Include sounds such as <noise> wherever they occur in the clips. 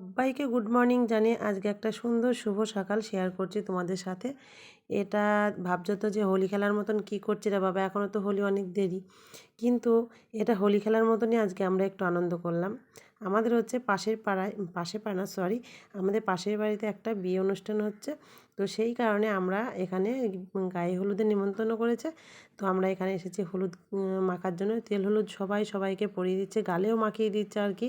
সবাইকে good morning জানিয়ে আজকে একটা সুন্দর শুভ সকাল শেয়ার করছি তোমাদের সাথে। এটা ভাবছ তো যে হোলি খেলার মতন কি করছে রে বাবা এখনও তো হোলি অনেক দেরি। কিন্তু এটা হোলি খেলার মতনই আজকে আমরা একটু আনন্দ করলাম। আমাদের হচ্ছে পাশের পাড়ায়, পাশের পাড়া সরি আমাদের পাশের বাড়িতে একটা বিয়ে অনুষ্ঠান হচ্ছে। তো সেই কারণে আমরা এখানে গায়ে হলুদের নিমন্ত্রণ করেছে। তো আমরা এখানে এসেছি হলুদ মাখার জন্য। তেল হলুদ সবাই, সবাইকে পরিয়ে দিচ্ছে, গালেও মাখিয়ে দিচ্ছে আর কি।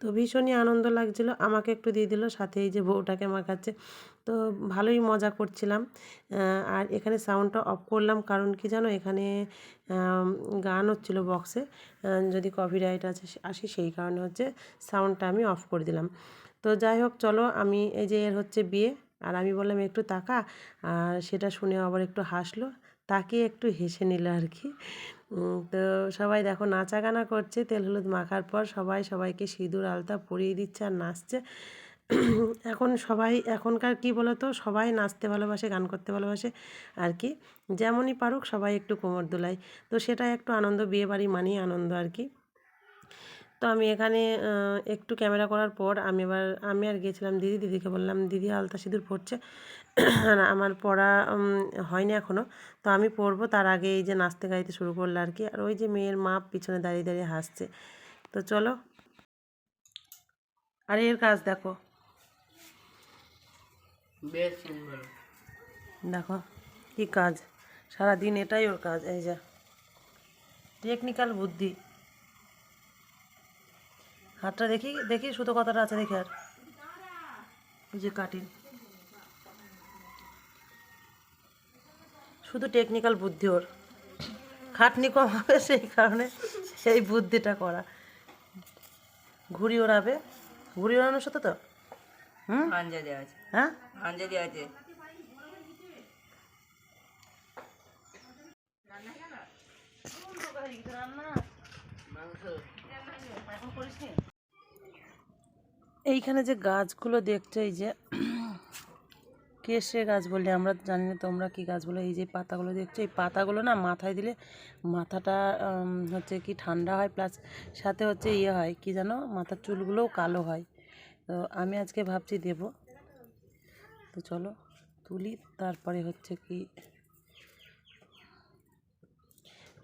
তো ভীষণই আনন্দ লাগছিল। আমাকে একটু দিয়ে দিল, সাথে এই যে বউটাকে মাখাচ্ছে। তো ভালোই মজা করছিলাম। আর এখানে সাউন্ডটা অফ করলাম কারণ কি জানো? এখানে গান হচ্ছিল বক্সে যদি কপিরাইট আছে, আসি সেই কারণে হচ্ছে সাউন্ডটা আমি অফ করে দিলাম। তো যাই হোক, চলো আমি এই যে এর হচ্ছে বিয়ে। আর আমি বললাম, একটু তাকা। আর সেটা শুনে আবার একটু হাসলো। তাকিয়ে একটু হেসে নিল আর কি। তো সবাই দেখো নাচা গানা করছে। তেল হলুদ মাখার পর সবাই সবাইকে সিঁদুর, আলতা পরিয়ে দিচ্ছে আর নাচছে। <clears throat> এখন সবাই, এখনকার কি বলতো, সবাই নাচতে ভালোবাসে, গান করতে ভালোবাসে, আর কি। যেমনই পারুক, সবাই একটু কোমর দোলায় তো সেটা একটু আনন্দ, বিয়ে বাড়ি মানেই আনন্দ, আর কি। তো আমি এখানে একটু ক্যামেরা করার পর আমি এবার, আমি আর গিয়েছিলাম দিদি, দিদিকে বললাম, দিদি, আলতা সিঁদুর পড়ছে <clears throat> আমার পড়া হয়নি এখনও তো আমি পড়ব তার আগে এই যে নাচতে গাইতে শুরু করল, আর কি। আর ওই যে মেয়ের মা পিছনে দাঁড়িয়ে দাঁড়িয়ে হাসছে। তো চলো। আর এর কাজ দেখো। দেখো, কি কাজ। সারাদিন এটাই ওর কাজ, এই যা। টেকনিক্যাল বুদ্ধি। হাতটা দেখি দেখি সুতো কথাটা আছে দেখি আর। ওই যে কাটিন শুধু টেকনিক্যাল বুদ্ধি ওর। খাটনি কম হবে সেই কারণে সেই বুদ্ধিটা করা। ঘুড়ি ওড়াবে। ঘুড়ি ওড়ানোর সাথে তো হুম আঞ্জা দেওয়া আছে। হ্যাঁ? দেওয়া আছে। এইখানে যে গাছগুলো দেখছ এই যে কেশে গাছ বললে আমরা জানি না তোমরা কি গাছ বলে এই যে পাতাগুলো দেখছ এই পাতাগুলো না মাথায় দিলে মাথাটা হচ্ছে কি ঠান্ডা হয় প্লাস সাথে হচ্ছে ইয়ে হয় কি জানো মাথার চুলগুলোও কালো হয়। তো আমি আজকে ভাবছি দেব। তো চলো তুলি তারপরে হচ্ছে কি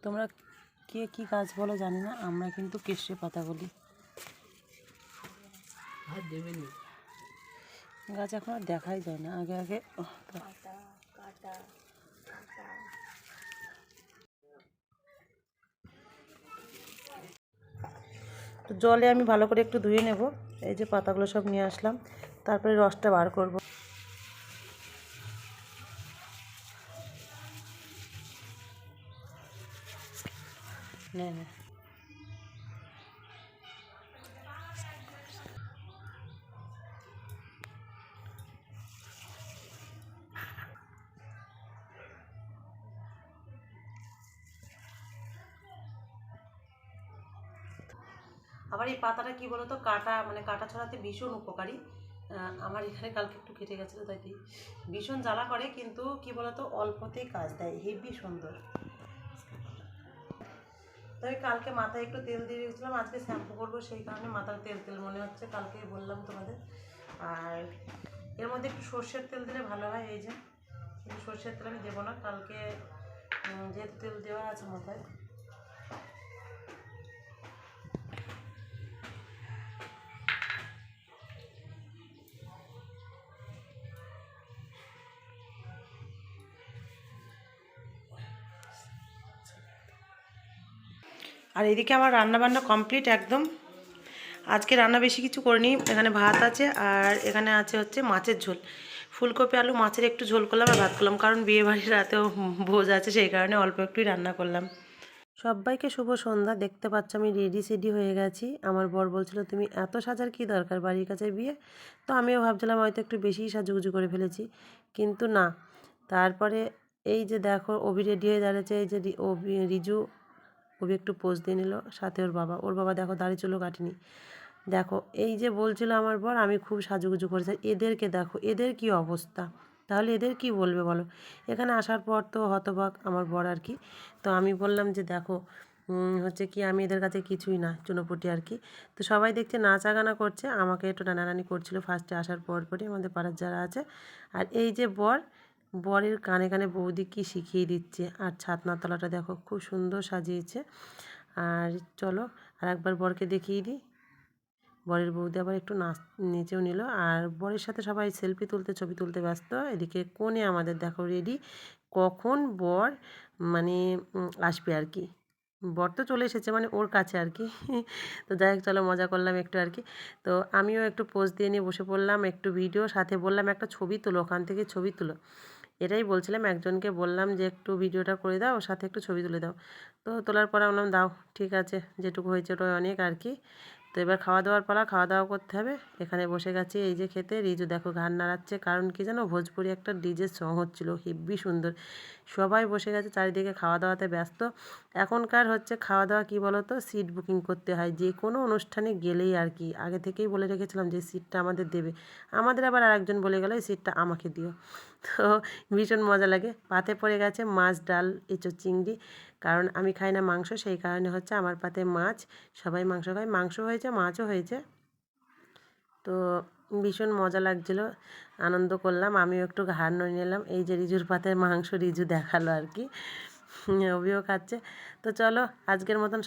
তোমরা কে কি গাছ বলো জানি না আমরা কিন্তু কেশে পাতা বলি। গাছ এখন আর দেখাই যায় না আগে আগে তো- জলে আমি ভালো করে একটু ধুয়ে নেব। এই যে পাতাগুলো সব নিয়ে আসলাম। তারপরে রসটা বার করব। নে আবার এই পাতাটা কি বলতো, কাটা মানে কাটা ছড়াতে ভীষণ উপকারী। আমার এখানে কালকে একটু কেটে গেছিল, তাই কি? ভীষণ জ্বালা করে, কিন্তু কি বলতো, অল্পতেই কাজ দেয় হেভি সুন্দর। তবে কালকে মাথায় একটু তেল দিয়ে রেখেছিলাম, আজকে শ্যাম্পু করব, সেই কারণে মাথার তেল তেল মনে হচ্ছে, কালকে বললাম তোমাদের। আর এর মধ্যে একটু সর্ষের তেল দিলে ভালো হয়, এই যে। কিন্তু সর্ষের তেল আমি দেবো না, কালকে যেহেতু তেল দেওয়া আছে মাথায়। আর এদিকে আমার রান্না বান্না কমপ্লিট একদম। আজকে রান্না বেশি কিছু করিনি, এখানে ভাত আছে আর এখানে আছে হচ্ছে মাছের ঝোল। ফুলকপি, আলু, মাছের একটু ঝোল করলাম আর ভাত করলাম, কারণ বিয়ে বাড়ির রাতেও ভোজ আছে, সেই কারণে অল্প একটুই রান্না করলাম। সবাইকে শুভ সন্ধ্যা, দেখতে পাচ্ছ আমি রেডি সেডি হয়ে গেছি। আমার বর বলছিল, তুমি এত সাজার কি দরকার বাড়ির কাছে বিয়ে? তো আমিও ভাবছিলাম, হয়তো একটু বেশিই সাজুগুজু করে ফেলেছি, কিন্তু না। তারপরে এই যে দেখো, অভি রেডি হয়ে দাঁড়িয়েছে এই যে অভি রিজু অভি একটু পোজ দিয়ে নিল, সাথে ওর বাবা। ওর বাবা দেখো দাড়ি চুলো কাটেনি। দেখো, এই যে বলছিল আমার বর, আমি খুব সাজুগুজু করেছি। এদেরকে দেখো, এদের কি অবস্থা? তাহলে এদের কি বলবে বলো? এখানে আসার পর তো হতবাক আমার বর আর কি। তো আমি বললাম যে দেখো হচ্ছে কি, আমি এদের কাছে কিছুই না, চুনোপুটি আর কি। তো সবাই দেখছে নাচা গানা করছে। আমাকে একটু টানাটানি করছিল ফার্স্টে আসার পর পরই আমাদের পাড়ার যারা আছে। আর এই যে বর বরের কানে কানে বৌদি কি শিখিয়ে দিচ্ছে? আর ছাতনার তলাটা দেখো খুব সুন্দর সাজিয়েছে। আর চলো আর একবার বরকে দেখিয়ে দিই। বরের বৌদি আবার একটু নাচ, নেচেও নিল। আর বরের সাথে সবাই সেলফি তুলতে, ছবি তুলতে ব্যস্ত। এদিকে কোণে আমাদের দেখো রেডি কখন বর মানে আসবে আর কি। বর তো চলে এসেছে মানে ওর কাছে আর কি। তো যাই হোক, চলো মজা করলাম একটু আর কি। তো আমিও একটু পোজ দিয়ে নিয়ে বসে পড়লাম, একটু ভিডিও সাথে বললাম, একটা ছবি তুলো, ওখান থেকে ছবি তুলো। এটাই বলছিলাম, একজনকে বললাম যে একটু ভিডিওটা করে দাও সাথে একটু ছবি তুলে দাও। তো তোলার পরে বললাম, দাও, ঠিক আছে, যেটুকু হয়েছে ওটাই অনেক আর কি। তো এবার খাওয়া দাওয়ার পালা খাওয়া দাওয়া করতে হবে। এখানে বসে গেছি এই যে খেতে। রিজু দেখো ঘাড় নাড়াচ্ছে, কারণ কি জানো? ভোজপুরি একটা ডিজের সং হচ্ছিল, হেব্বি সুন্দর। সবাই বসে গেছে, চারিদিকে খাওয়া দাওয়াতে ব্যস্ত। এখনকার হচ্ছে খাওয়া দাওয়া কী বলো তো সিট বুকিং করতে হয়। যে কোনো অনুষ্ঠানে গেলেই আর কি। আগে থেকেই বলে রেখেছিলাম যে সিটটা আমাদের দেবে। আমাদের আবার আরেকজন বলে গেলো, এই সিটটা আমাকে দিও। তো ভীষণ মজা লাগে। পাতে পড়ে গেছে মাছ, ডাল, এঁচো, চিংড়ি। কারণ আমি খাই না মাংস, সেই কারণে হচ্ছে আমার পাতে মাছ, সবাই মাংস খায়। মাংস হয়েছে, মাছও হয়েছে। তো ভীষণ মজা লাগছিল, আনন্দ করলাম, আমিও একটু ঘাড় নড়ে নিলাম। এই যে রিজুর পাতে মাংস রিজু দেখাল আর কি। <laughs> অভিও খাচ্ছে। তো চলো, আজকের মতন